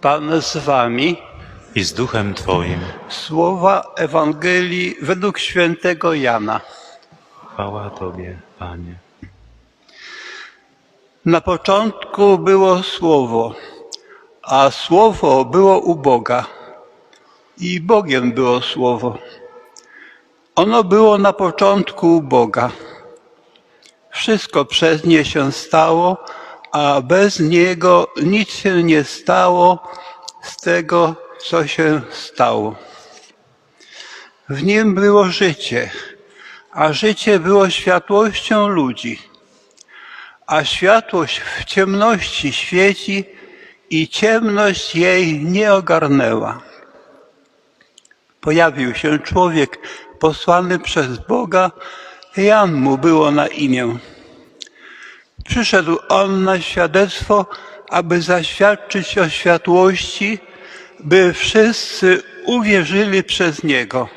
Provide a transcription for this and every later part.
Pan z wami. i z duchem Twoim. Słowa Ewangelii według świętego Jana. Chwała Tobie, Panie. Na początku było Słowo, a Słowo było u Boga. I Bogiem było Słowo. Ono było na początku u Boga. Wszystko przez nie się stało, a bez niego nic się nie stało z tego, co się stało. W nim było życie, a życie było światłością ludzi a światłość w ciemności świeci i ciemność jej nie ogarnęła. Pojawił się człowiek posłany przez Boga, Jan mu było na imię. Przyszedł on na świadectwo, aby zaświadczyć o światłości, by wszyscy uwierzyli przez niego.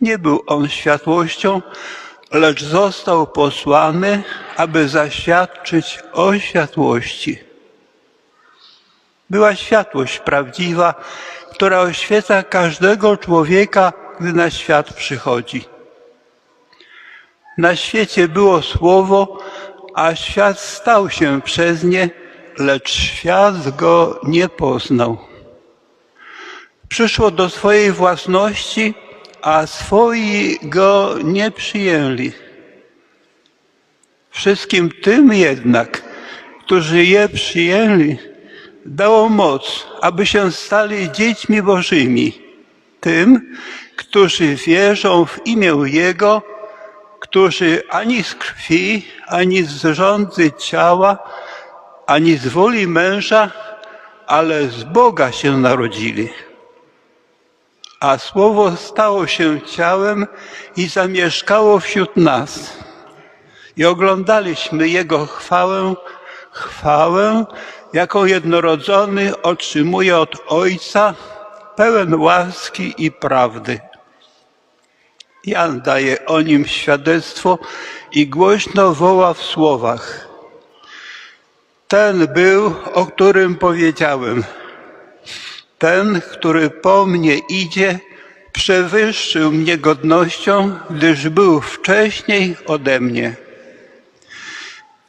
Nie był on światłością, lecz został posłany, aby zaświadczyć o światłości. Była światłość prawdziwa, która oświeca każdego człowieka, gdy na świat przychodzi. Na świecie było słowo, a świat stał się przez nie, lecz świat go nie poznał. Przyszło do swojej własności, a swoi go nie przyjęli. Wszystkim tym jednak, którzy je przyjęli, dało moc, aby się stali dziećmi Bożymi. Tym, którzy wierzą w imię Jego, którzy ani z krwi, ani z rządzy ciała, ani z woli męża, ale z Boga się narodzili a Słowo stało się ciałem i zamieszkało wśród nas. I oglądaliśmy Jego chwałę, chwałę, jaką jednorodzony otrzymuje od Ojca, pełen łaski i prawdy. Jan daje o nim świadectwo i głośno woła w słowach. Ten był, o którym powiedziałem. Ten, który po mnie idzie, przewyższył mnie godnością, gdyż był wcześniej ode mnie.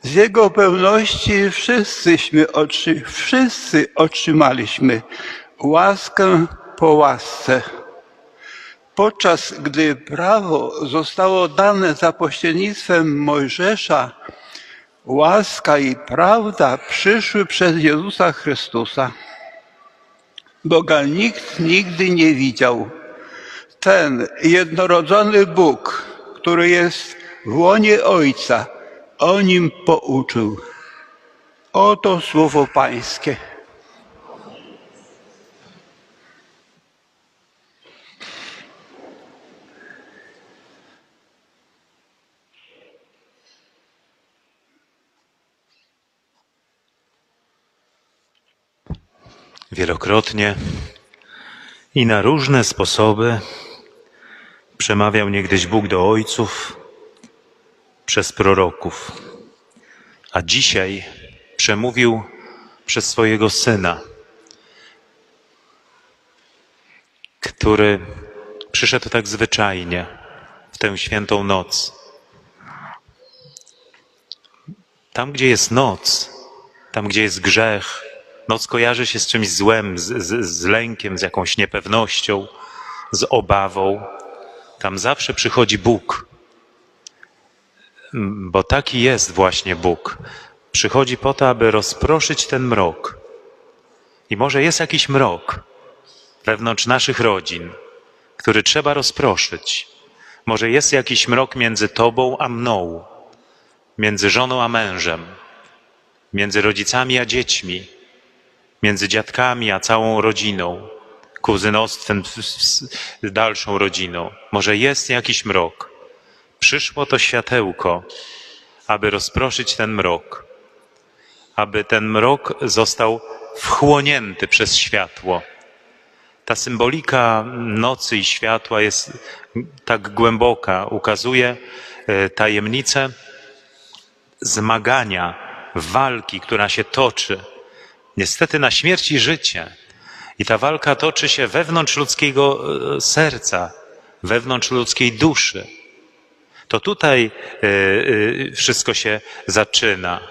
Z Jego pełności wszyscyśmy, wszyscy otrzymaliśmy łaskę po łasce. Podczas gdy prawo zostało dane za pośrednictwem Mojżesza, łaska i prawda przyszły przez Jezusa Chrystusa. Boga nikt nigdy nie widział. Ten jednorodzony Bóg, który jest w łonie Ojca, o nim pouczył. Oto słowo Pańskie. Wielokrotnie i na różne sposoby przemawiał niegdyś Bóg do ojców przez proroków, a dzisiaj przemówił przez swojego syna, który przyszedł tak zwyczajnie w tę świętą noc. Tam, gdzie jest noc, tam, gdzie jest grzech, noc kojarzy się z czymś złem, z, z, z lękiem, z jakąś niepewnością, z obawą. Tam zawsze przychodzi Bóg, bo taki jest właśnie Bóg. Przychodzi po to, aby rozproszyć ten mrok. I może jest jakiś mrok wewnątrz naszych rodzin, który trzeba rozproszyć. Może jest jakiś mrok między Tobą a mną, między żoną a mężem, między rodzicami a dziećmi, między dziadkami a całą rodziną, kuzynostwem dalszą rodziną. Może jest jakiś mrok. Przyszło to światełko, aby rozproszyć ten mrok, aby ten mrok został wchłonięty przez światło. Ta symbolika nocy i światła jest tak głęboka, ukazuje e, tajemnicę zmagania, walki, która się toczy Niestety na śmierć i życie. I ta walka toczy się wewnątrz ludzkiego e, serca, wewnątrz ludzkiej duszy. To tutaj e, e, wszystko się zaczyna.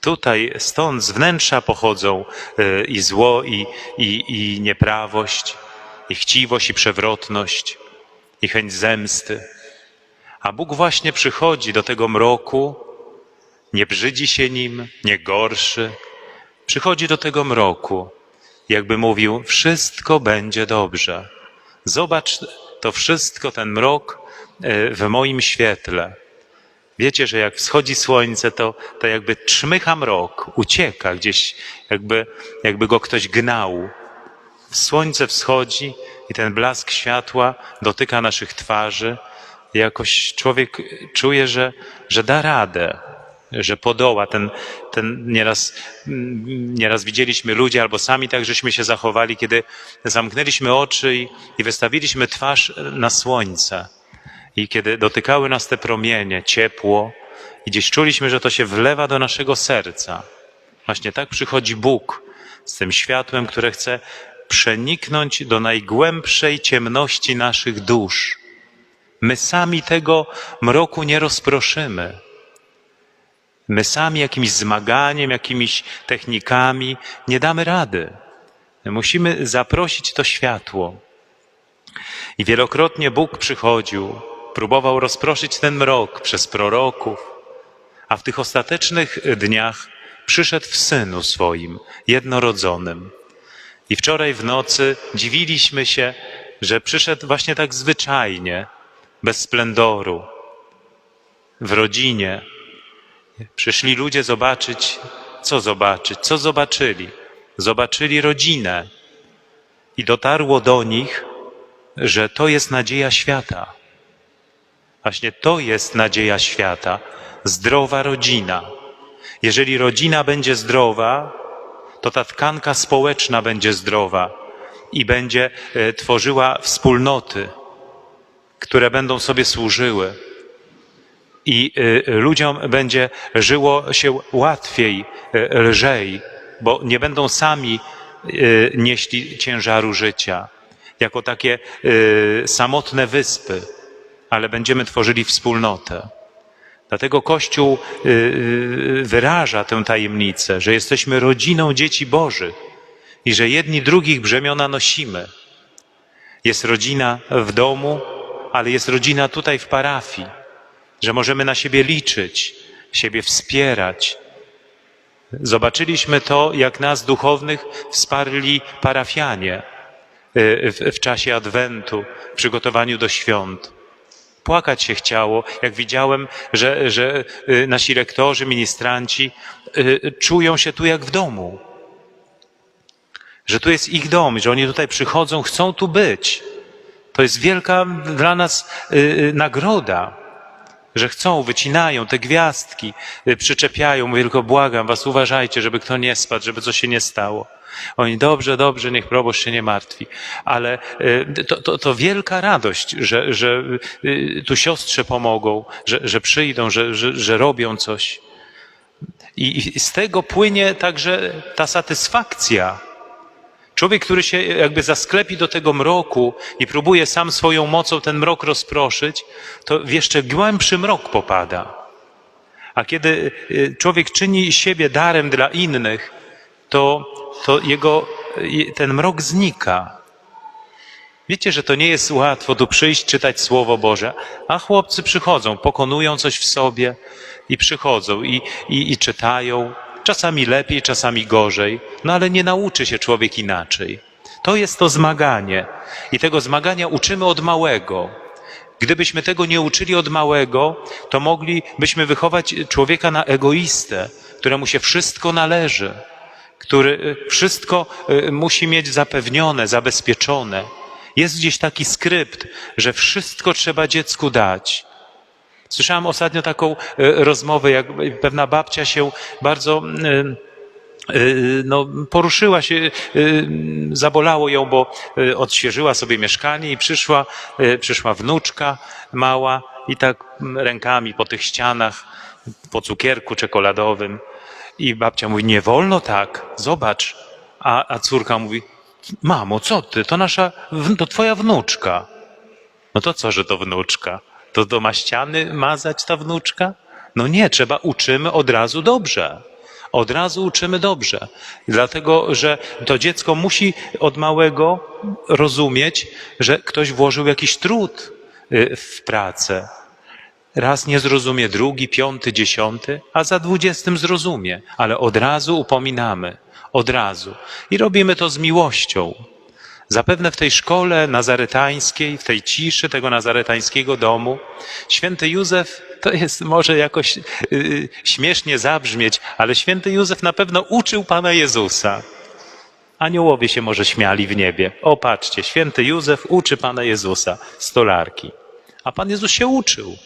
Tutaj, stąd z wnętrza pochodzą i zło, i, i, i nieprawość, i chciwość, i przewrotność, i chęć zemsty. A Bóg właśnie przychodzi do tego mroku, nie brzydzi się nim, nie gorszy. Przychodzi do tego mroku, jakby mówił: Wszystko będzie dobrze. Zobacz to wszystko, ten mrok e, w moim świetle. Wiecie, że jak wschodzi słońce, to, to jakby czmycha mrok, ucieka gdzieś, jakby, jakby go ktoś gnał. Słońce wschodzi i ten blask światła dotyka naszych twarzy. Jakoś człowiek czuje, że, że da radę, że podoła. Ten, ten nieraz, nieraz widzieliśmy ludzi, albo sami tak żeśmy się zachowali, kiedy zamknęliśmy oczy i, i wystawiliśmy twarz na słońce. I kiedy dotykały nas te promienie, ciepło, i gdzieś czuliśmy, że to się wlewa do naszego serca. Właśnie tak przychodzi Bóg z tym światłem, które chce przeniknąć do najgłębszej ciemności naszych dusz. My sami tego mroku nie rozproszymy. My sami jakimś zmaganiem, jakimiś technikami nie damy rady. My musimy zaprosić to światło. I wielokrotnie Bóg przychodził, próbował rozproszyć ten mrok przez proroków, a w tych ostatecznych dniach przyszedł w synu swoim, jednorodzonym. I wczoraj w nocy dziwiliśmy się, że przyszedł właśnie tak zwyczajnie, bez splendoru, w rodzinie. Przyszli ludzie zobaczyć, co zobaczyć, co zobaczyli. Zobaczyli rodzinę i dotarło do nich, że to jest nadzieja świata. Właśnie to jest nadzieja świata, zdrowa rodzina. Jeżeli rodzina będzie zdrowa, to ta tkanka społeczna będzie zdrowa i będzie e, tworzyła wspólnoty, które będą sobie służyły. I e, ludziom będzie żyło się łatwiej, e, lżej, bo nie będą sami e, nieśli ciężaru życia, jako takie samotne wyspy, ale będziemy tworzyli wspólnotę. Dlatego Kościół y, y, wyraża tę tajemnicę, że jesteśmy rodziną dzieci Bożych i że jedni drugich brzemiona nosimy. Jest rodzina w domu, ale jest rodzina tutaj w parafii, że możemy na siebie liczyć, siebie wspierać. Zobaczyliśmy to, jak nas duchownych wsparli parafianie y, w, czasie Adwentu, w przygotowaniu do świąt. Płakać się chciało, jak widziałem, że, że y, nasi rektorzy, ministranci y, czują się tu jak w domu. Że tu jest ich dom, że oni tutaj przychodzą, chcą tu być. To jest wielka dla nas nagroda, że chcą, wycinają te gwiazdki, y, przyczepiają. Mówię tylko błagam was, uważajcie, żeby kto nie spadł, żeby coś się nie stało. Oni dobrze, dobrze, niech proboszcz się nie martwi. Ale y, to, to, to wielka radość, że, że y, tu siostrze pomogą, że, że przyjdą, że, że, że robią coś. I, I z tego płynie także ta satysfakcja. Człowiek, który się jakby zasklepi do tego mroku i próbuje sam swoją mocą ten mrok rozproszyć, to w jeszcze głębszy mrok popada. A kiedy y, człowiek czyni siebie darem dla innych, to, to jego y, ten mrok znika. Wiecie, że to nie jest łatwo tu przyjść, czytać Słowo Boże, a chłopcy przychodzą, pokonują coś w sobie i przychodzą i, i, i czytają. Czasami lepiej, czasami gorzej, no ale nie nauczy się człowiek inaczej. To jest to zmaganie i tego zmagania uczymy od małego. Gdybyśmy tego nie uczyli od małego, to moglibyśmy wychować człowieka na egoistę, któremu się wszystko należy, który y, wszystko y, musi mieć zapewnione, zabezpieczone. Jest gdzieś taki skrypt, że wszystko trzeba dziecku dać. Słyszałam ostatnio taką y, rozmowę, jak pewna babcia się bardzo y, y, no, poruszyła się, zabolało ją, bo odświeżyła sobie mieszkanie i przyszła, przyszła wnuczka mała i tak mm, rękami po tych ścianach, po cukierku czekoladowym. I babcia mówi, nie wolno tak, zobacz. A, a córka mówi, mamo, co ty, to nasza, to twoja wnuczka. No to co, że to wnuczka? To do ma ściany mazać ta wnuczka? No nie, trzeba uczymy od razu dobrze. Od razu uczymy dobrze. Dlatego, że to dziecko musi od małego rozumieć, że ktoś włożył jakiś trud y, w pracę. Raz nie zrozumie, drugi, piąty, dziesiąty, a za dwudziestym zrozumie, ale od razu upominamy, od razu. I robimy to z miłością. Zapewne w tej szkole nazaretańskiej, w tej ciszy tego nazaretańskiego domu, święty Józef, to jest może jakoś yy, śmiesznie zabrzmieć, ale święty Józef na pewno uczył Pana Jezusa. Aniołowie się może śmiali w niebie. O, patrzcie, święty Józef uczy Pana Jezusa, stolarki. A Pan Jezus się uczył.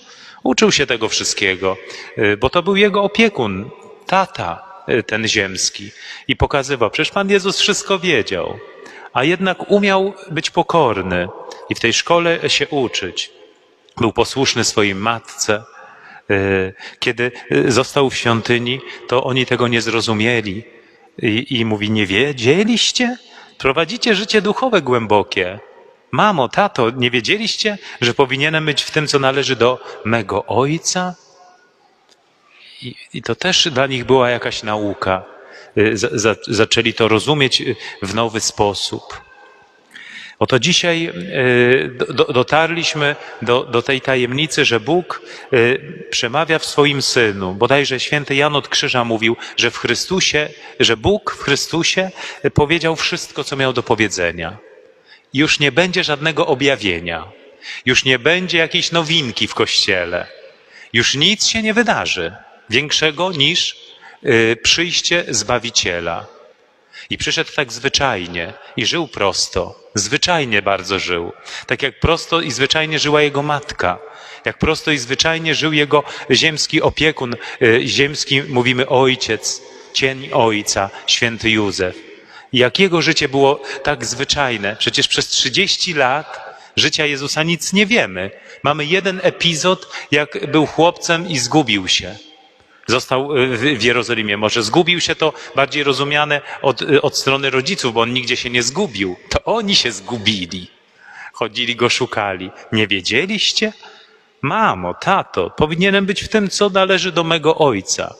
Uczył się tego wszystkiego, y, bo to był jego opiekun, tata y, ten ziemski. I pokazywał, przecież Pan Jezus wszystko wiedział, a jednak umiał być pokorny i w tej szkole się uczyć. Był posłuszny swojej matce. Y, Kiedy y, został w świątyni, to oni tego nie zrozumieli. I, I mówi, nie wiedzieliście? Prowadzicie życie duchowe głębokie. Mamo, tato, nie wiedzieliście, że powinienem być w tym, co należy do mego ojca? I, i to też dla nich była jakaś nauka. Y, Za, za, zaczęli to rozumieć y, w nowy sposób. Oto dzisiaj y, do, do- dotarliśmy do, do tej tajemnicy, że Bóg przemawia w swoim Synu. Bodajże święty Jan od Krzyża mówił, że w Chrystusie, że Bóg w Chrystusie powiedział wszystko, co miał do powiedzenia. Już nie będzie żadnego objawienia. Już nie będzie jakiejś nowinki w Kościele. Już nic się nie wydarzy większego niż przyjście Zbawiciela. I przyszedł tak zwyczajnie i żył prosto. Zwyczajnie bardzo żył. Tak jak prosto i zwyczajnie żyła jego matka. Jak prosto i zwyczajnie żył jego ziemski opiekun, y, ziemski, mówimy ojciec, cień ojca, święty Józef. I jak jego życie było tak zwyczajne. Przecież przez 30 lat życia Jezusa nic nie wiemy. Mamy jeden epizod, jak był chłopcem i zgubił się został y, w Jerozolimie. Może zgubił się to bardziej rozumiane od, y, od strony rodziców, bo on nigdzie się nie zgubił. To oni się zgubili. Chodzili go, szukali. Nie wiedzieliście? Mamo, tato, powinienem być w tym, co należy do mego ojca.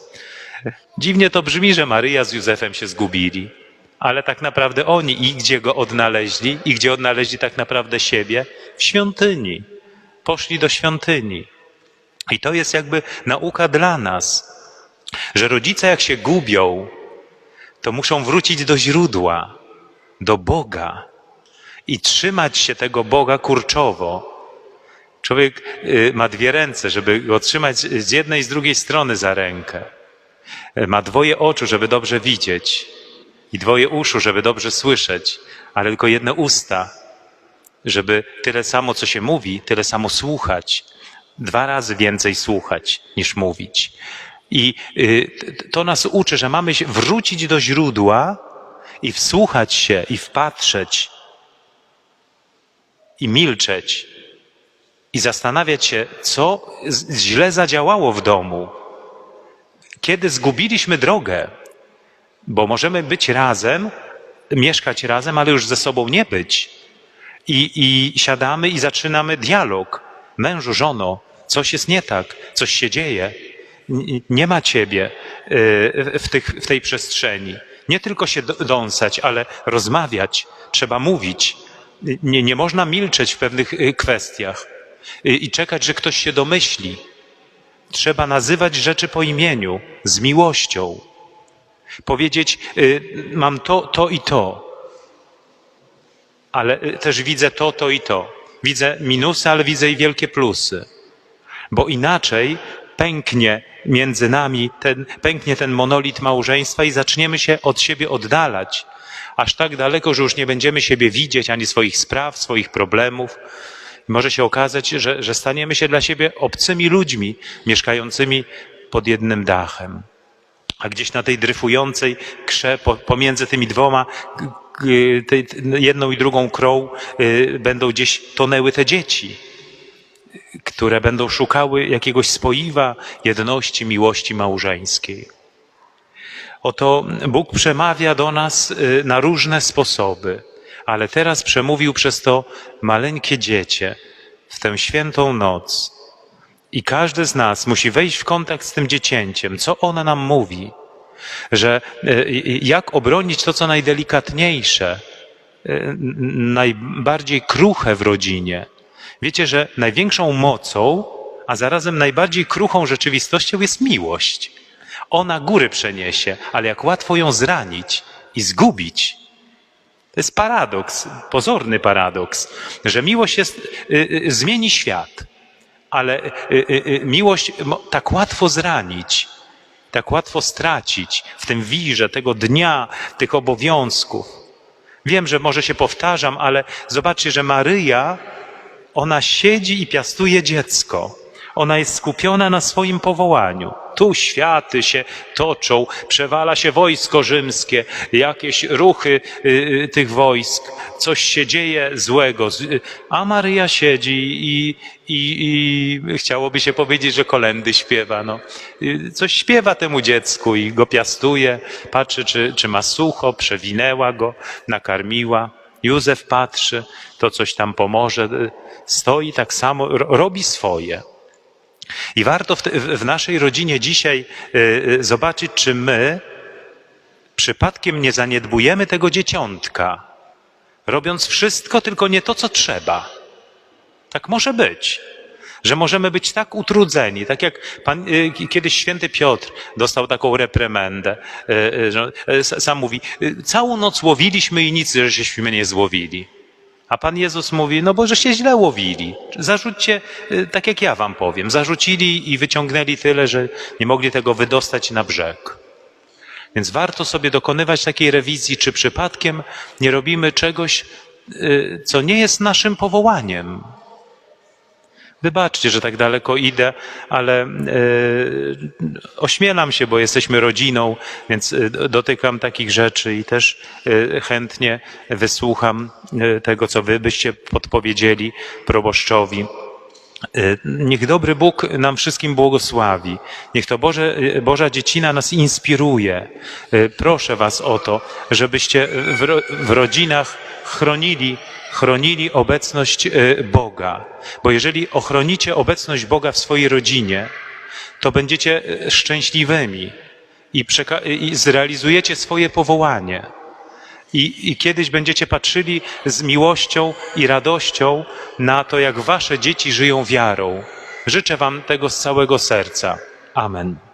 Dziwnie to brzmi, że Maryja z Józefem się zgubili. Ale tak naprawdę oni i gdzie go odnaleźli, i gdzie odnaleźli tak naprawdę siebie? W świątyni. Poszli do świątyni. I to jest jakby nauka dla nas, że rodzice jak się gubią, to muszą wrócić do źródła, do Boga i trzymać się tego Boga kurczowo. Człowiek y, ma dwie ręce, żeby go trzymać z jednej i z drugiej strony za rękę. Y, Ma dwoje oczu, żeby dobrze widzieć i dwoje uszu, żeby dobrze słyszeć, ale tylko jedne usta, żeby tyle samo, co się mówi, tyle samo słuchać. Dwa razy więcej słuchać niż mówić. I y, to nas uczy, że mamy wrócić do źródła i wsłuchać się, i wpatrzeć, i milczeć, i zastanawiać się, co źle zadziałało w domu. Kiedy zgubiliśmy drogę, bo możemy być razem, mieszkać razem, ale już ze sobą nie być. I, I siadamy i zaczynamy dialog. Mężu, żono, coś jest nie tak, coś się dzieje. Nie ma ciebie y, w, tych, w tej przestrzeni. Nie tylko się dąsać, ale rozmawiać. Trzeba mówić. Nie, nie można milczeć w pewnych y, kwestiach y, i czekać, że ktoś się domyśli. Trzeba nazywać rzeczy po imieniu, z miłością. Powiedzieć, mam to, to i to ale też widzę to, to i to. Widzę minusy, ale widzę i wielkie plusy. Bo inaczej pęknie między nami ten, pęknie ten monolit małżeństwa i zaczniemy się od siebie oddalać. Aż tak daleko, że już nie będziemy siebie widzieć, ani swoich spraw, swoich problemów. Może się okazać, że, że staniemy się dla siebie obcymi ludźmi, mieszkającymi pod jednym dachem a gdzieś na tej dryfującej krze po, pomiędzy tymi dwoma, jedną i drugą krą, y, będą gdzieś tonęły te dzieci, które będą szukały jakiegoś spoiwa, jedności, miłości małżeńskiej. Oto Bóg przemawia do nas y, na różne sposoby, ale teraz przemówił przez to maleńkie dziecię w tę świętą noc. I każdy z nas musi wejść w kontakt z tym dziecięciem. Co ona nam mówi? Że y, y, jak obronić to, co najdelikatniejsze, najbardziej kruche w rodzinie. Wiecie, że największą mocą, a zarazem najbardziej kruchą rzeczywistością jest miłość. Ona góry przeniesie, ale jak łatwo ją zranić i zgubić. To jest paradoks, pozorny paradoks, że miłość jest, y, y, zmieni świat, ale y, y, y, miłość tak łatwo zranić, tak łatwo stracić w tym wirze tego dnia, tych obowiązków. Wiem, że może się powtarzam, ale zobaczcie, że Maryja, ona siedzi i piastuje dziecko. Ona jest skupiona na swoim powołaniu. Tu światy się toczą, przewala się wojsko rzymskie, jakieś ruchy y, y, tych wojsk, coś się dzieje złego. Y, A Maryja siedzi i, i, i chciałoby się powiedzieć, że kolendy śpiewa. No. Y, Coś śpiewa temu dziecku i go piastuje, patrzy, czy, czy ma sucho, przewinęła go, nakarmiła. Józef patrzy, to coś tam pomoże, y, stoi tak samo, ro- robi swoje. I warto w, te, w naszej rodzinie dzisiaj y, y, zobaczyć, czy my przypadkiem nie zaniedbujemy tego dzieciątka, robiąc wszystko, tylko nie to, co trzeba. Tak może być. Że możemy być tak utrudzeni, tak jak pan, y, kiedyś święty Piotr dostał taką reprymendę. y, y, że, Sam mówi, całą noc łowiliśmy i nic, żeśmy nie złowili. A Pan Jezus mówi, no bo żeście źle łowili. Zarzućcie, tak jak ja wam powiem, zarzucili i wyciągnęli tyle, że nie mogli tego wydostać na brzeg. Więc warto sobie dokonywać takiej rewizji, czy przypadkiem nie robimy czegoś, co nie jest naszym powołaniem. Wybaczcie, że tak daleko idę, ale e, ośmielam się, bo jesteśmy rodziną, więc e, dotykam takich rzeczy i też e, chętnie wysłucham tego, co wy byście podpowiedzieli proboszczowi. Niech dobry Bóg nam wszystkim błogosławi. Niech to Boże, Boża dziecina nas inspiruje. Proszę Was o to, żebyście w, w rodzinach chronili, chronili obecność e, Boga. Bo jeżeli ochronicie obecność Boga w swojej rodzinie, to będziecie e, szczęśliwymi i, i zrealizujecie swoje powołanie. I, I kiedyś będziecie patrzyli z miłością i radością na to, jak wasze dzieci żyją wiarą. Życzę Wam tego z całego serca. Amen.